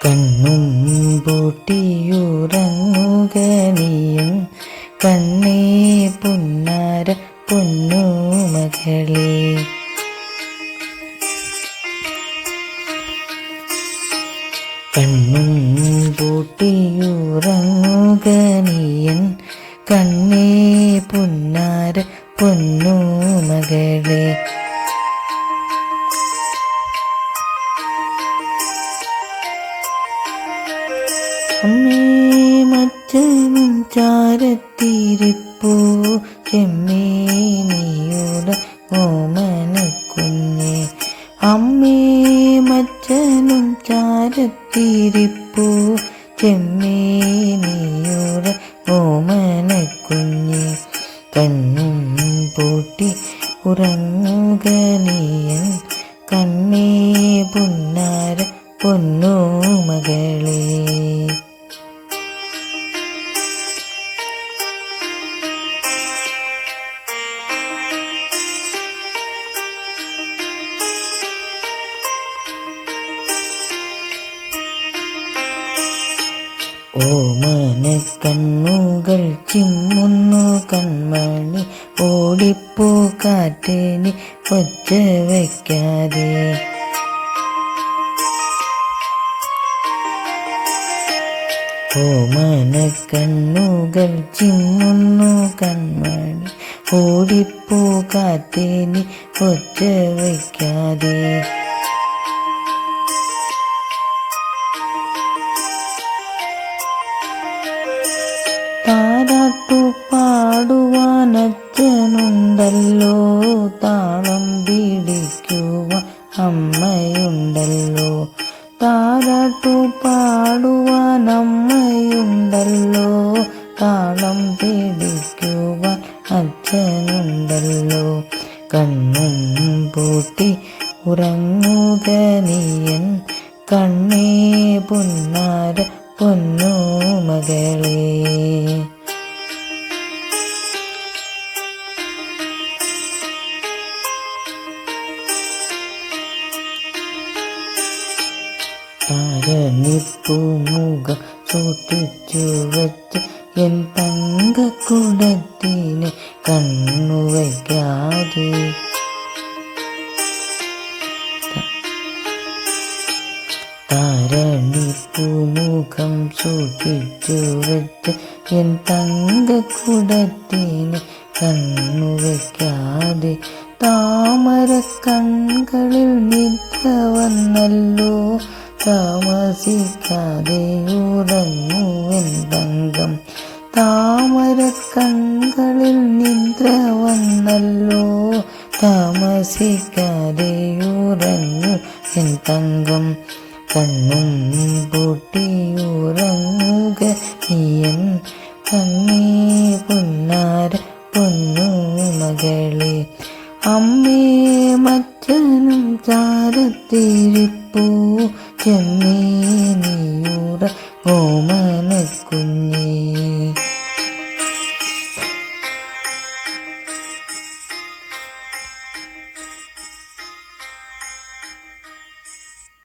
കണ്ണും കണ്ണീ കണ്ണേ പുന്നാര പൊന്നു മകളേ കണ്ണും പൂട്ടിയുറങ്ങുകനിയൻ കണ്ണേ അമ്മേ മച്ചനും ചാരത്തിരിപ്പൂ. ചെമ്മേ നീയുടെ ഓമന കുഞ്ഞേ. അമ്മേ മറ്റനും ചാരത്തിരിപ്പൂ. ചെമ്മേ നീയുടെ ഓമന കുഞ്ഞേ. കണ്ണും പൂട്ടി ഉറങ്ങുക കണ്ണേ പുന്നാര പൊന്നു ഓമന കണ്ണുകൾ ചിമ്മുന്നു കൺമണി ഓടിപ്പോ കാറ്റിന് ഒച്ച വയ്ക്കാതെ. ഓമന കണ്ണുകൾ ചിമ്മുന്നു കൺമണി ഓടിപ്പോ കാറ്റിന് ഒച്ച വയ്ക്കാതെ. താരാട്ടു പാടുവാനച്ഛനുണ്ടല്ലോ. താളം പിടിക്കുവാൻ അമ്മയുണ്ടല്ലോ. താരാട്ടു പാടുവാൻ അമ്മയുണ്ടല്ലോ. താളം പിടിക്കുവാൻ അച്ഛനുണ്ടല്ലോ. കണ്ണും പൂട്ടി ഉറങ്ങുക നീയൻ കണ്ണേ പുന്നാര പൊന്നു മകളേ. താരണിപ്പൂമുഖം സൂക്ഷിച്ചു വച്ച് എൻ തങ്കക്കുടത്തിന് കണ്ണു വയ്ക്കാതെ. താരണിപ്പൂമുഖം സൂക്ഷിച്ചു വെച്ച് എൻ തങ്കക്കുടത്തിന് കണ്ണു വയ്ക്കാതെ. താമര കൺകളിൽ നിദ്ര വന്നല്ലോ താമസിക്കാതെ ഉറങ്ങുവൻ തങ്കം. താമര കൺകളിൽ നിദ്ര വന്നല്ലോ. താമസിക്കാതെ ഉറങ്ങു എൻ തങ്കം. കണ്ണും പൊട്ടിയുറങ്ങുക നീയൻ കണ്ണേ പൊന്നാര. ചാരത്തിരിപ്പൂ നീയുടെ നീയൂറ ഓമന കുഞ്ഞ്